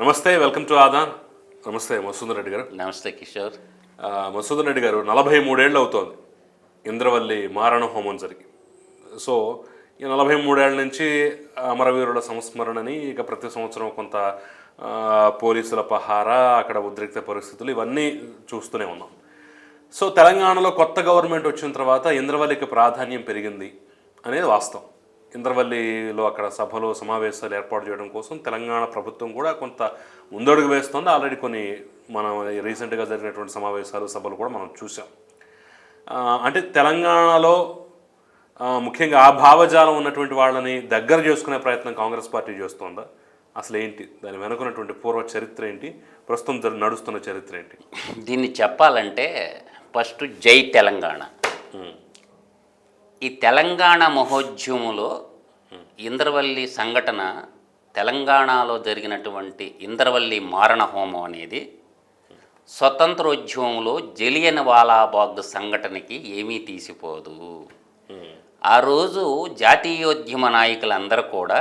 నమస్తే welcome to Aadan. నమస్తే మసూదన్ రెడ్డి గారు. నమస్తే కిషోర్. ఆ, మసూదన్ రెడ్డి గారు నలభై మూడేళ్ళు అవుతోంది ఇంద్రవల్లి మారణ హోమం జరిగి. సో ఈ నలభై మూడేళ్ళ నుంచి అమరవీరుల సంస్మరణని ఇక ప్రతి సంవత్సరం కొంత పోలీసుల పహారా అక్కడ ఉద్రిక్త పరిస్థితులు ఇవన్నీ చూస్తూనే ఉన్నాం. సో తెలంగాణలో కొత్త గవర్నమెంట్ వచ్చిన తర్వాత ఇంద్రవల్లికి ప్రాధాన్యం పెరిగింది అనేది వాస్తవం. ఇంద్రవల్లిలో అక్కడ సభలు సమావేశాలు ఏర్పాటు చేయడం కోసం తెలంగాణ ప్రభుత్వం కూడా కొంత ముందడుగు వేస్తుంది. ఆల్రెడీ కొన్ని మనం రీసెంట్గా జరిగినటువంటి సమావేశాలు సభలు కూడా మనం చూసాం అంటే తెలంగాణలో ముఖ్యంగా ఆ భావజాలం ఉన్నటువంటి వాళ్ళని దగ్గర చేసుకునే ప్రయత్నం కాంగ్రెస్ పార్టీ చేస్తోందా? అసలు ఏంటి? దాని వెనుకున్నటువంటి పూర్వ చరిత్ర ఏంటి? ప్రస్తుతం నడుస్తున్న చరిత్ర ఏంటి? దీన్ని చెప్పాలంటే ఫస్ట్ జై తెలంగాణ. ఈ తెలంగాణ మహోద్యమంలో ఇంద్రవల్లి సంఘటన తెలంగాణలో జరిగినటువంటి ఇంద్రవల్లి మారణ హోమం అనేది స్వతంత్రోద్యమంలో జలియన్ వాలాబాగ్ సంఘటనకి ఏమీ తీసిపోదు. ఆ రోజు జాతీయోద్యమ నాయకులందరూ కూడా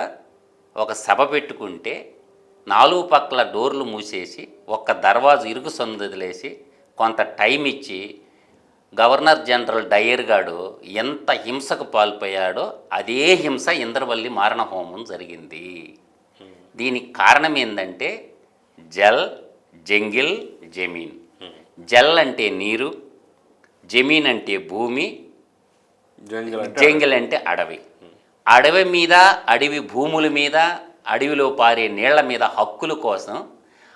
ఒక సభ పెట్టుకుంటే నాలుగు పక్కల డోర్లు మూసేసి ఒక్క దర్వాజు ఇరుగు సందుదిలేసి కొంత టైం ఇచ్చి గవర్నర్ జనరల్ డయర్ గాడు ఎంత హింసకు పాల్పోయాడో అదే హింస ఇంద్రవల్లి మారణ హోమం జరిగింది. దీనికి కారణం ఏంటంటే జల్ జంగిల్ జమీన్. జల్ అంటే నీరు జమీన్ అంటే భూమి జంగిల్ అంటే జంగిల్ అంటే అడవి. అడవి మీద అడవి భూముల మీద అడవిలో పారే నీళ్ళ మీద హక్కుల కోసం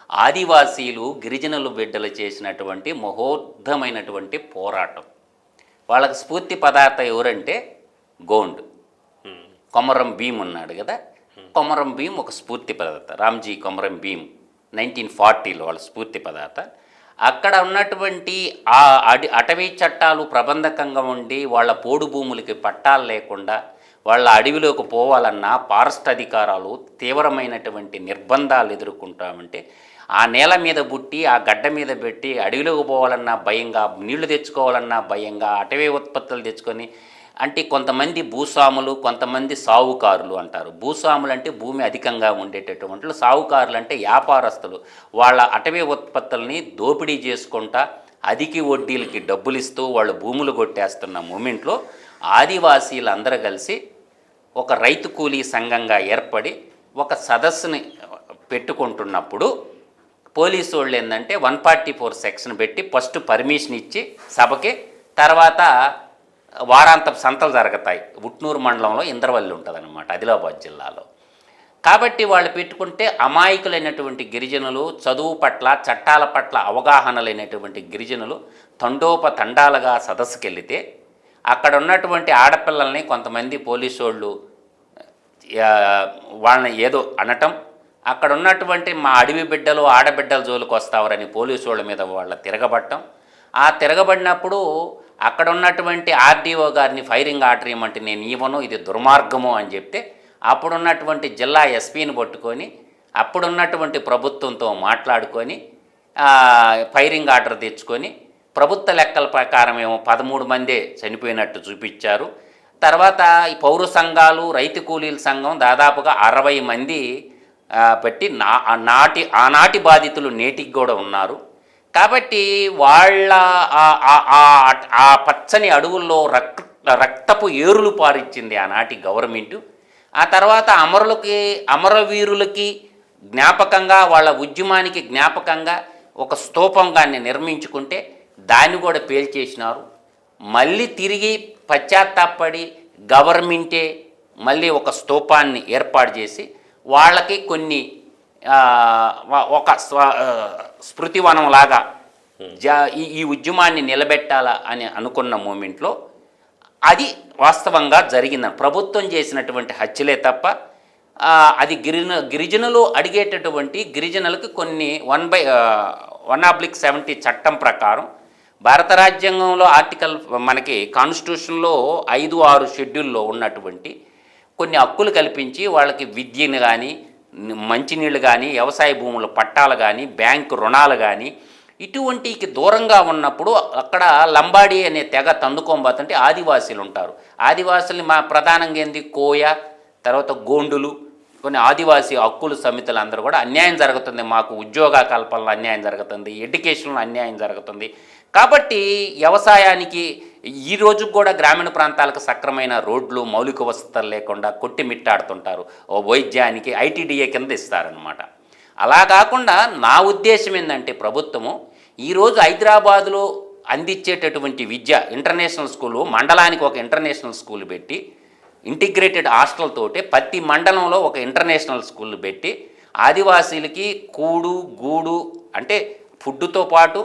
ఆదివాసీలు గిరిజనులు బిడ్డలు చేసినటువంటి మహోద్ధమైనటువంటి పోరాటం. వాళ్ళకి స్ఫూర్తి పదార్థం ఎవరంటే గోండ్. కొమరం భీమ్ ఉన్నాడు కదా? కొమరం భీమ్ ఒక స్ఫూర్తి పదార్థ. రామ్జీ కొమరం భీమ్ నైన్టీన్ ఫార్టీలో వాళ్ళ స్ఫూర్తి పదార్థ. అక్కడ ఉన్నటువంటి ఆ అడి అటవీ చట్టాలు ప్రబంధకంగా ఉండి వాళ్ళ పోడు భూములకి పట్టాలు లేకుండా వాళ్ళ అడవిలోకి పోవాలన్నా ఫారెస్ట్ అధికారాలు తీవ్రమైనటువంటి నిర్బంధాలు ఎదుర్కొంటామంటే ఆ నేల మీద బుట్టి ఆ గడ్డ మీద పెట్టి అడవిలోకి పోవాలన్నా భయంగా నీళ్ళు తెచ్చుకోవాలన్నా భయంగా అటవీ ఉత్పత్తులు తెచ్చుకొని అంటే కొంతమంది భూస్వాములు కొంతమంది సావుకారులు అంటారు. భూస్వాములు అంటే భూమి అధికంగా ఉండేటటువంటి సావుకారులు అంటే వ్యాపారస్తులు. వాళ్ళ అటవీ ఉత్పత్తుల్ని దోపిడీ చేసుకుంటా అధిక వడ్డీలకి డబ్బులు ఇస్తూ వాళ్ళు భూములు కొట్టేస్తున్న మూమెంట్లో ఆదివాసీలందరూ కలిసి ఒక రైతు కూలీ సంఘంగా ఏర్పడి ఒక సదస్సుని పెట్టుకుంటున్నప్పుడు పోలీసు వాళ్ళు ఏంటంటే వన్ ఫార్టీ ఫోర్ సెక్షన్ పెట్టి ఫస్ట్ పర్మిషన్ ఇచ్చి సభకి తర్వాత వారాంతపు సంతలు జరుగుతాయి. ఉట్నూరు మండలంలో ఇంద్రవల్లి ఉంటుందన్నమాట ఆదిలాబాద్ జిల్లాలో. కాబట్టి వాళ్ళు పెట్టుకుంటే అమాయకులైనటువంటి గిరిజనులు చదువు పట్ల చట్టాల పట్ల అవగాహన లేనటువంటి గిరిజనులు తండోపతండాలుగా సదస్సుకి వెళితే అక్కడ ఉన్నటువంటి ఆడపిల్లల్ని కొంతమంది పోలీసు వాళ్ళు వాళ్ళని ఏదో అనటం అక్కడ ఉన్నటువంటి మా అడవి బిడ్డలు ఆడబిడ్డల జోలికి వస్తావరని పోలీసు వాళ్ళ మీద వాళ్ళ తిరగబట్టం ఆ తిరగబడినప్పుడు అక్కడ ఉన్నటువంటి ఆర్డీఓ గారిని ఫైరింగ్ ఆర్డర్ ఇవ్వమంటే నేను ఇవ్వను ఇది దుర్మార్గము అని చెప్తే అప్పుడున్నటువంటి జిల్లా ఎస్పీని పట్టుకొని అప్పుడున్నటువంటి ప్రభుత్వంతో మాట్లాడుకొని ఫైరింగ్ ఆర్డర్ తెచ్చుకొని ప్రభుత్వ లెక్కల ప్రకారం ఏమో పదమూడు మందే చనిపోయినట్టు చూపించారు. తర్వాత ఈ పౌర సంఘాలు రైతు కూలీల సంఘం దాదాపుగా అరవై మంది పెట్టి నా నాటి ఆనాటి బాధితులు నేటికి కూడా ఉన్నారు. కాబట్టి వాళ్ళ ఆ- ఆ- ఆ- పచ్చని అడవుల్లో రక్ రక్తపు ఏరులు పారిచ్చింది ఆనాటి గవర్నమెంటు. ఆ తర్వాత అమరులకి అమరవీరులకి జ్ఞాపకంగా వాళ్ళ ఉద్యమానికి జ్ఞాపకంగా ఒక స్తూపంగాన్ని నిర్మించుకుంటే దాన్ని కూడా పేల్చేసినారు. మళ్ళీ తిరిగి పశ్చాత్తాపడి గవర్నమెంటే మళ్ళీ ఒక స్తూపాన్ని ఏర్పాటు చేసి వాళ్ళకి కొన్ని ఒక స్వ స్మృతివనం లాగా జా ఈ ఈ ఉద్యమాన్ని నిలబెట్టాలా అని అనుకున్న మూమెంట్లో అది వాస్తవంగా జరిగిందని ప్రభుత్వం చేసినటువంటి హత్యలే తప్ప అది గిరిజన గిరిజనులు అడిగేటటువంటి గిరిజనులకు కొన్ని one by one oblique seventy చట్టం ప్రకారం భారత రాజ్యాంగంలో ఆర్టికల్ మనకి కాన్స్టిట్యూషన్లో ఐదు ఆరు షెడ్యూల్లో ఉన్నటువంటి కొన్ని హక్కులు కల్పించి వాళ్ళకి విద్యను కానీ మంచినీళ్ళు కానీ వ్యవసాయ భూముల పట్టాలు కానీ బ్యాంకు రుణాలు కానీ ఇటువంటికి దూరంగా ఉన్నప్పుడు అక్కడ లంబాడి అనే తెగ తందుకోబోతుంటే ఆదివాసీలు ఉంటారు. ఆదివాసుల్ని మా ప్రధానంగా ఏంది? కోయ తర్వాత గోండులు కొన్ని ఆదివాసీ హక్కుల సమితులు అందరూ కూడా అన్యాయం జరుగుతుంది. మాకు ఉద్యోగ కల్పనలో అన్యాయం జరుగుతుంది ఎడ్యుకేషన్లో అన్యాయం జరుగుతుంది. కాబట్టి వ్యవసాయానికి ఈ రోజు కూడా గ్రామీణ ప్రాంతాలకు సక్రమైన రోడ్లు మౌలిక వసతులు లేకుండా కొట్టి మిట్టాడుతుంటారు ఓ వైద్యానికి ఐటీడీఏ కింద ఇస్తారనమాట అలా కాకుండా నా ఉద్దేశం ఏంటంటే ప్రభుత్వము ఈరోజు హైదరాబాదులో అందించేటటువంటి విద్య ఇంటర్నేషనల్ స్కూలు మండలానికి ఒక ఇంటర్నేషనల్ స్కూల్ పెట్టి ఇంటిగ్రేటెడ్ హాస్టల్ ప్రతి మండలంలో ఒక ఇంటర్నేషనల్ స్కూల్ పెట్టి ఆదివాసీలకి కూడు గూడు అంటే ఫుడ్తో పాటు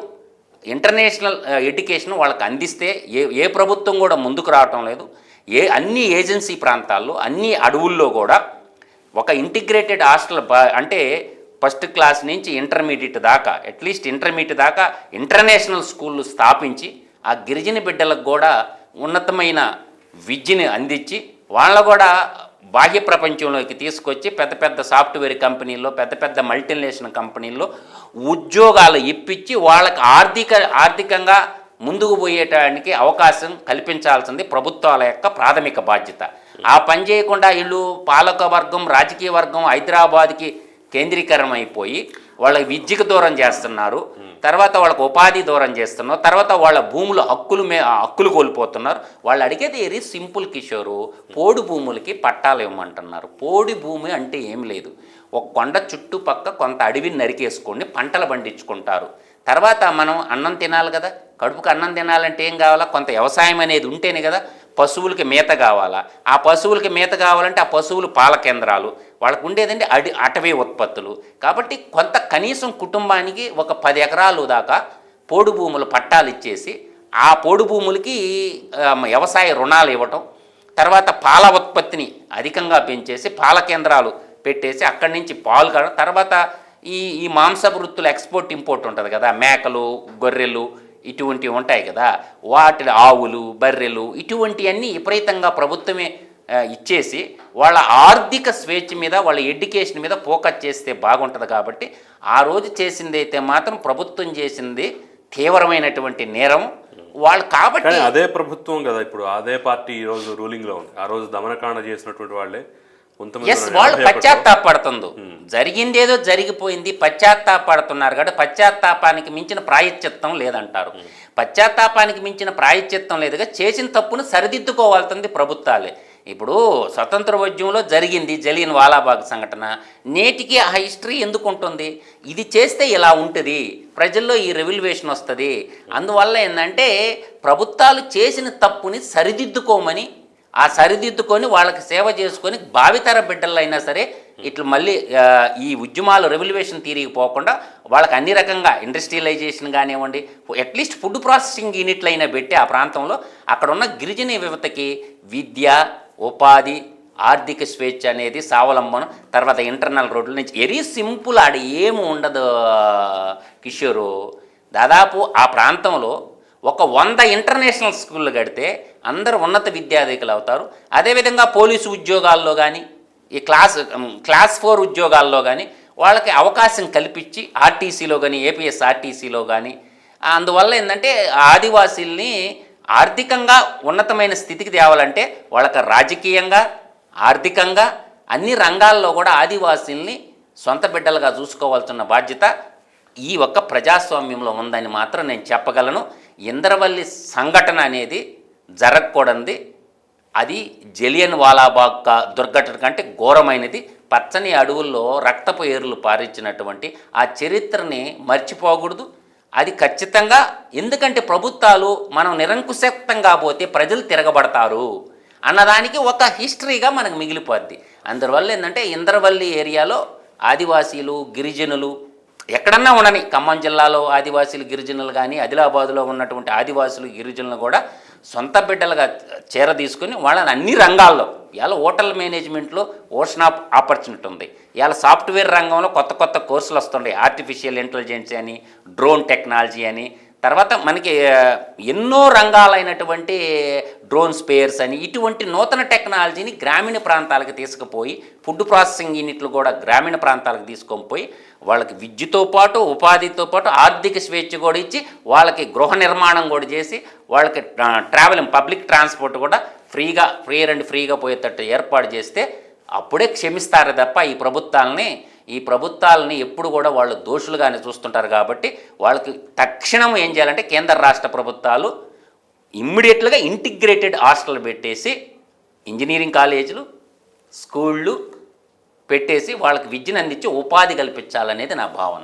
ఇంటర్నేషనల్ ఎడ్యుకేషన్ వాళ్ళకి అందిస్తే ఏ ఏ ప్రభుత్వం కూడా ముందుకు రావటం లేదు. ఏ అన్ని ఏజెన్సీ ప్రాంతాల్లో అన్ని అడవుల్లో కూడా ఒక ఇంటిగ్రేటెడ్ హాస్టల్ బ- అంటే ఫస్ట్ క్లాస్ నుంచి ఇంటర్మీడియట్ దాకా అట్లీస్ట్ ఇంటర్మీడియట్ దాకా ఇంటర్నేషనల్ స్కూళ్ళు స్థాపించి ఆ గిరిజన బిడ్డలకు కూడా ఉన్నతమైన విద్యని అందించి వాళ్ళ కూడా బాహ్య ప్రపంచంలోకి తీసుకొచ్చి పెద్ద పెద్ద సాఫ్ట్వేర్ కంపెనీల్లో పెద్ద పెద్ద మల్టీనేషనల్ కంపెనీల్లో ఉద్యోగాలు ఇప్పించి వాళ్ళకి ఆర్థిక ఆర్థికంగా ముందుకు పోయేటానికి అవకాశం కల్పించాల్సింది ప్రభుత్వాల యొక్క ప్రాథమిక బాధ్యత. ఆ పని చేయకుండా వీళ్ళు పాలక వర్గం రాజకీయ వర్గం హైదరాబాద్కి కేంద్రీకరణ అయిపోయి వాళ్ళ విద్యకు దూరం చేస్తున్నారు. తర్వాత వాళ్ళకు ఉపాధి దూరం చేస్తున్నారు. తర్వాత వాళ్ళ భూములు హక్కులు మే హక్కులు కోల్పోతున్నారు. వాళ్ళు అడిగేది ఏరి సింపుల్ కిషోరు పోడు భూములకి పట్టాలు ఇవ్వమంటున్నారు. పోడి భూమి అంటే ఏం లేదు. ఒక కొండ చుట్టుపక్క కొంత అడవిని నరికేసుకొని పంటలు పండించుకుంటారు. తర్వాత మనం అన్నం తినాలి కదా? కడుపుకి అన్నం తినాలంటే ఏం కావాలా? కొంత వ్యవసాయం అనేది ఉంటేనే కదా పశువులకి మేత కావాలా? ఆ పశువులకి మేత కావాలంటే ఆ పశువులు పాల కేంద్రాలు. వాళ్ళకు ఉండేదండి అడి అటవీ ఉత్పత్తులు. కాబట్టి కొంత కనీసం కుటుంబానికి ఒక పది ఎకరాలు దాకా పోడు భూములు పట్టాలు ఇచ్చేసి ఆ పోడు భూములకి వ్యవసాయ రుణాలు ఇవ్వటం తర్వాత పాల ఉత్పత్తిని అధికంగా పెంచేసి పాల కేంద్రాలు పెట్టేసి అక్కడి నుంచి పాలు కావడం తర్వాత ఈ ఈ మాంస వృత్తులు ఎక్స్పోర్ట్ ఇంపోర్ట్ ఉంటుంది కదా మేకలు గొర్రెలు ఇటువంటివి ఉంటాయి కదా వాటి ఆవులు బర్రెలు ఇటువంటివన్నీ విపరీతంగా ప్రభుత్వమే ఇచ్చేసి వాళ్ళ ఆర్థిక స్వేచ్ఛ మీద వాళ్ళ ఎడ్యుకేషన్ మీద ఫోకస్ చేస్తే బాగుంటుంది కాబట్టి ఆ రోజు చేసింది అయితే మాత్రం ప్రభుత్వం చేసింది తీవ్రమైనటువంటి నేరం. వాళ్ళు కాబట్టి అదే ప్రభుత్వం కదా ఇప్పుడు అదే పార్టీ ఈ రోజు రూలింగ్లో ఉంది. ఆ రోజు దమనకాండ చేసినటువంటి వాళ్ళే ఎస్. వాళ్ళు. పశ్చాత్తాపడుతుందో జరిగిందేదో జరిగిపోయింది పశ్చాత్తాపడుతున్నారు కాబట్టి పశ్చాత్తాపానికి మించిన ప్రాయశ్చిత్తం లేదంటారు. పశ్చాత్తాపానికి మించిన ప్రాయశ్చిత్తం లేదుగా చేసిన తప్పును సరిదిద్దుకోవాల్సింది ప్రభుత్వాలే. ఇప్పుడు స్వతంత్ర ఉద్యమంలో జరిగింది జలియన్ వాలాబాగ్ సంఘటన. నేటికి ఆ హిస్టరీ ఎందుకు ఉంటుంది ఇది చేస్తే ఇలా ఉంటుంది. ప్రజల్లో ఈ రెవల్యూషన్ వస్తుంది. అందువల్ల ఏంటంటే ప్రభుత్వాలు చేసిన తప్పుని సరిదిద్దుకోమని ఆ సరిదిద్దుకొని వాళ్ళకి సేవ చేసుకొని భావితర బిడ్డలైనా సరే ఇట్లా మళ్ళీ ఈ ఉద్యమాలు రెవల్యూషన్ తీరికి పోకుండా వాళ్ళకి అన్ని రకంగా ఇండస్ట్రియలైజేషన్ కానివ్వండి అట్లీస్ట్ ఫుడ్ ప్రాసెసింగ్ యూనిట్లు అయినా పెట్టి ఆ ప్రాంతంలో అక్కడ ఉన్న గిరిజన యువతకి విద్య ఉపాధి ఆర్థిక స్వేచ్ఛ అనేది స్వావలంబనం తర్వాత ఇంటర్నల్ రోడ్ల నుంచి. వెరీ సింపుల్ ఆడ ఏమి ఉండదు కిషోరు. దాదాపు ఆ ప్రాంతంలో ఒక వంద ఇంటర్నేషనల్ స్కూళ్ళు కడితే అందరూ ఉన్నత విద్యాధికులు అవుతారు. అదేవిధంగా పోలీసు ఉద్యోగాల్లో కానీ ఈ క్లాస్ క్లాస్ ఫోర్ ఉద్యోగాల్లో కానీ వాళ్ళకి అవకాశం కల్పించి ఆర్టీసీలో కానీ ఏపీఎస్ ఆర్టీసీలో కానీ అందువల్ల ఏంటంటే ఆదివాసీల్ని ఆర్థికంగా ఉన్నతమైన స్థితికి తేవాలంటే వాళ్ళకి రాజకీయంగా ఆర్థికంగా అన్ని రంగాల్లో కూడా ఆదివాసీల్ని సొంత బిడ్డలుగా చూసుకోవాల్సిన బాధ్యత ఈ ఒక్క ప్రజాస్వామ్యంలో ఉందని మాత్రం నేను చెప్పగలను. ఇంద్రవల్లి సంఘటన అనేది జరగకూడంది అది జలియన్ వాలాబాగ్ కా- దుర్ఘటన కంటే ఘోరమైనది. పచ్చని అడవుల్లో రక్తపు ఏరులు పారించినటువంటి ఆ చరిత్రని మర్చిపోకూడదు. అది ఖచ్చితంగా ఎందుకంటే ప్రభుత్వాలు మనం నిరంకుశక్తం పోతే ప్రజలు తిరగబడతారు అన్నదానికి ఒక హిస్టరీగా మనకు మిగిలిపోద్ది. అందువల్ల ఏంటంటే ఇంద్రవల్లి ఏరియాలో ఆదివాసీలు గిరిజనులు ఎక్కడన్నా ఉండని ఖమ్మం జిల్లాలో ఆదివాసీలు గిరిజనులు కానీ ఆదిలాబాదులో ఉన్నటువంటి ఆదివాసులు గిరిజనులు కూడా సొంత బిడ్డలుగా చేరదీసుకుని వాళ్ళని అన్ని రంగాల్లో ఇవాళ హోటల్ మేనేజ్మెంట్లో ఓషన్ ఆప్ ఆపర్చునిటీ ఉంది. ఇవాళ సాఫ్ట్వేర్ రంగంలో కొత్త కొత్త కోర్సులు వస్తుంటాయి ఆర్టిఫిషియల్ ఇంటెలిజెన్స్ అని డ్రోన్ టెక్నాలజీ అని. తర్వాత మనకి ఎన్నో రంగాలైనటువంటి డ్రోన్ స్పేర్స్ అని ఇటువంటి నూతన టెక్నాలజీని గ్రామీణ ప్రాంతాలకు తీసుకుపోయి ఫుడ్ ప్రాసెసింగ్ యూనిట్లు కూడా గ్రామీణ ప్రాంతాలకు తీసుకొని పోయి వాళ్ళకి విద్యతో పాటు ఉపాధితో పాటు ఆర్థిక స్వేచ్ఛ కూడా ఇచ్చి వాళ్ళకి గృహ నిర్మాణం కూడా చేసి వాళ్ళకి ట్రావెలింగ్ పబ్లిక్ ట్రాన్స్పోర్ట్ కూడా ఫ్రీగా ఫ్రీ అండ్ ఫ్రీగా పోయేటట్టు ఏర్పాటు చేస్తే అప్పుడే క్షమిస్తారు తప్ప ఈ ప్రభుత్వాలని ఈ ప్రభుత్వాలని ఎప్పుడు కూడా వాళ్ళు దోషులుగానే చూస్తుంటారు కాబట్టి వాళ్ళకి తక్షణం ఏం చేయాలంటే కేంద్ర రాష్ట్ర ప్రభుత్వాలు ఇమ్మీడియట్లుగా ఇంటిగ్రేటెడ్ హాస్టల్ పెట్టేసి ఇంజనీరింగ్ కాలేజీలు స్కూళ్ళు పెట్టేసి వాళ్ళకి విద్యను అందించి ఉపాధి కల్పించాలనేది నా భావన.